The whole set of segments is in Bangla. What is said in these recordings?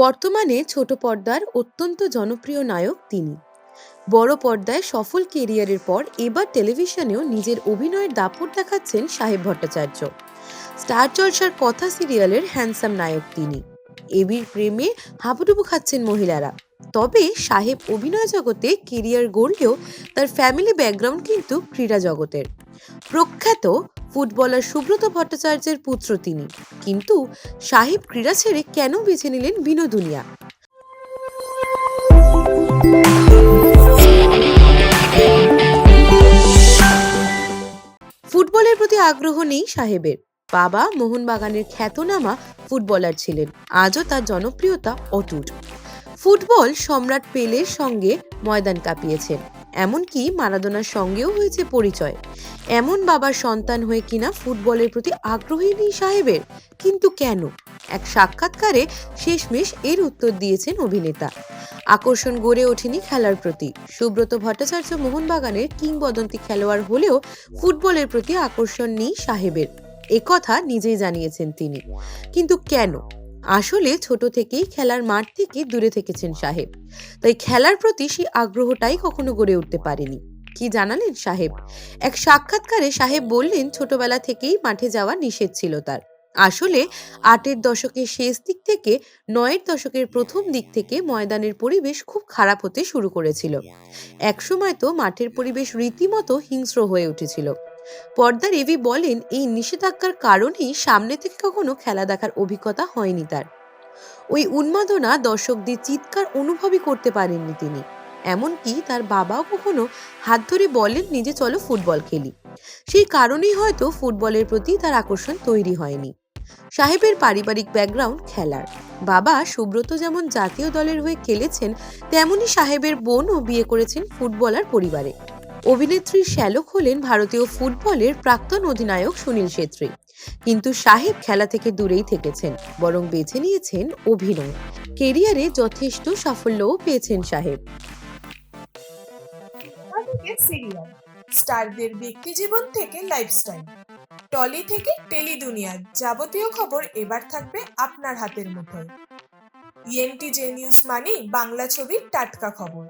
বর্তমানে ছোট পর্দার অত্যন্ত জনপ্রিয় নায়ক তিনি। বড় পর্দায় সফল কেরিয়ারের পর এবার টেলিভিশনেও নিজের অভিনয়ের দাপট দেখাচ্ছেন সাহেব ভট্টাচার্য। স্টার জলসার কথা সিরিয়ালের হ্যান্ডসাম নায়ক তিনি। এবির প্রেমে হাবুডুবু খাচ্ছেন মহিলারা। তবে সাহেব অভিনয় জগতে কেরিয়ার গড়লেও তার ফ্যামিলি ব্যাকগ্রাউন্ড কিন্তু ক্রীড়া জগতের। প্রখ্যাত ফুটবলার সুব্রত ভট্টাচার্যের পুত্র তিনি। কিন্তু সাহেব ক্রীড়া ছেড়ে কেন বেছে নিলেন বিনোদুনিয়া? ফুটবলের প্রতি আগ্রহ নেই সাহেবের। বাবা মোহনবাগানের খ্যাতনামা ফুটবলার ছিলেন। আজও তার জনপ্রিয়তা অটুট। ফুটবল সম্রাট পেলের সঙ্গে ময়দান কাঁপিয়েছেন এমনকি মারাদোনার সঙ্গেও হয়েছে পরিচয়। এমন বাবার সন্তান হয়ে কিনা ফুটবলের প্রতি আগ্রহী নেই সাহেবের, কিন্তু কেন? এক সাক্ষাৎকারে শেষমেশ এর উত্তর দিয়েছেন অভিনেতা। আকর্ষণ গড়ে ওঠেনি খেলার প্রতি। সুব্রত ভট্টাচার্য মোহনবাগানের কিংবদন্তি খেলোয়াড় হলেও ফুটবলের প্রতি আকর্ষণ নেই সাহেবের। একথা নিজেই জানিয়েছেন তিনি। কিন্তু কেন? আসলে ছোট থেকেই খেলার মাঠ থেকে দূরে থেকেছেন সাহেব। তাই খেলার প্রতি সেই আগ্রহটাই কখনো গড়ে উঠতে পারেনি। কি জানালেন সাহেব? এক সাক্ষাৎকারে সাহেব বললেন, ছোটবেলা থেকেই মাঠে যাওয়া নিষেধ ছিল তার। আসলে আটের দশকের শেষ দিক থেকে নয়ের দশকের প্রথম দিক থেকে ময়দানের পরিবেশ খুব খারাপ হতে শুরু করেছিল। একসময় তো মাঠের পরিবেশ রীতিমতো হিংস্র হয়ে উঠেছিল। পর্দার এভি বলেন, এই নিষেধাজ্ঞার কারণেই সামনে থেকে কখনো খেলা দেখার অভিজ্ঞতা হয়নি তার। ওই উন্মাদনা দর্শকদের চিৎকার অনুভবই করতে পারেননি তিনি। এমনকি তার বাবাও কখনো হাত ধরে বলেননি যে, চলো ফুটবল খেলি। সেই কারণেই হয়তো ফুটবলের প্রতি তার আকর্ষণ তৈরি হয়নি। সাহেবের পারিবারিক ব্যাকগ্রাউন্ড খেলার। বাবা সুব্রত যেমন জাতীয় দলের হয়ে খেলেছেন, তেমনি সাহেবের বোনও বিয়ে করেছেন ফুটবলার পরিবারে। অভিনেত্রী শ্যালক হলেন ভারতীয় ফুটবলের প্রাক্তন অধিনায়ক সুনীল ছেত্রী। কিন্তু সাহেব খেলা থেকে দূরেই থেকেছেন, বরং বেছে নিয়েছেন অভিনয়। কেরিয়ারে যথেষ্ট সাফল্যও পেয়েছেন সাহেব। স্টারদের ব্যক্তি জীবন থেকে লাইফস্টাইল টলি থেকে টেলি দুনিয়ার যাবতীয় খবর এবার থাকবে আপনার হাতের মুঠোয়। ইএনটি জে নিউজ মানেই বাংলা ছবির টাটকা খবর।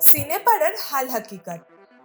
সিনেপাড়ার হাল হাকিকাত